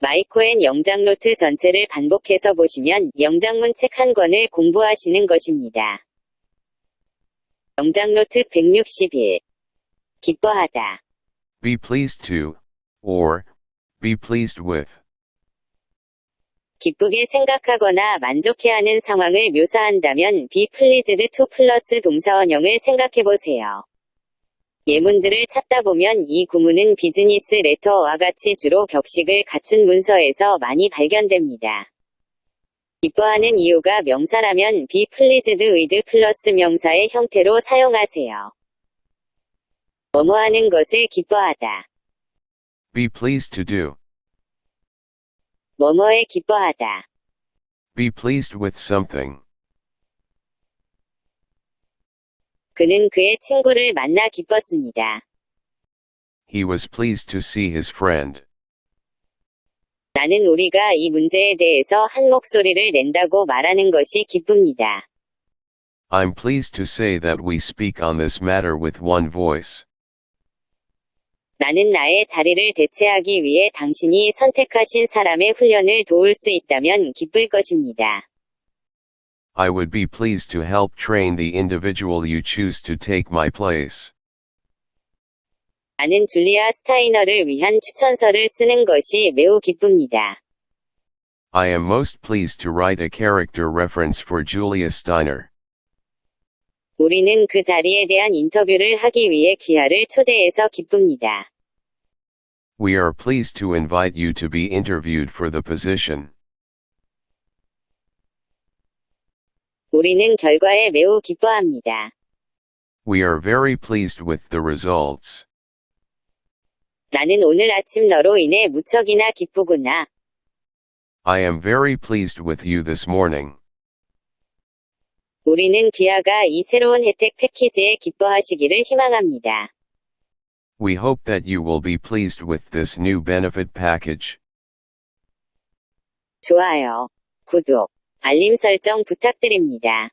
마이코엔 영장노트 전체를 반복해서 보시면 영장문 책 한 권을 공부하시는 것입니다. 영장노트 161. 기뻐하다. Be pleased to, or, be pleased with. 기쁘게 생각하거나 만족해하는 상황을 묘사한다면 be pleased to 플러스 동사원형을 생각해보세요. 예문들을 찾다 보면 이 구문은 비즈니스 레터와 같이 주로 격식을 갖춘 문서에서 많이 발견됩니다. 기뻐하는 이유가 명사라면 be pleased with 플러스 명사의 형태로 사용하세요. 뭐뭐 하는 것을 기뻐하다. Be pleased to do. 뭐뭐에 기뻐하다. Be pleased with something. 그는 그의 친구를 만나 기뻤습니다. He was pleased to see his friend. 나는 우리가 이 문제에 대해서 한 목소리를 낸다고 말하는 것이 기쁩니다. I'm pleased to say that we speak on this matter with one voice. 나는 나의 자리를 대체하기 위해 당신이 선택하신 사람의 훈련을 도울 수 있다면 기쁠 것입니다. I would be pleased to help train the individual you choose to take my place. 나는 줄리아 스타이너를 위한 추천서를 쓰는 것이 매우 기쁩니다. I am most pleased to write a character reference for Julia Steiner. 우리는 그 자리에 대한 인터뷰를 하기 위해 귀하를 초대해서 기쁩니다. We are pleased to invite you to be interviewed for the position. 우리는 결과에 매우 기뻐합니다. We are very pleased with the results. 나는 오늘 아침 너로 인해 무척이나 기쁘구나. I am very pleased with you this morning. 우리는 귀하가 이 새로운 혜택 패키지에 기뻐하시기를 희망합니다. We hope that you will be pleased with this new benefit package. 좋아요. 구독, 알림 설정 부탁드립니다.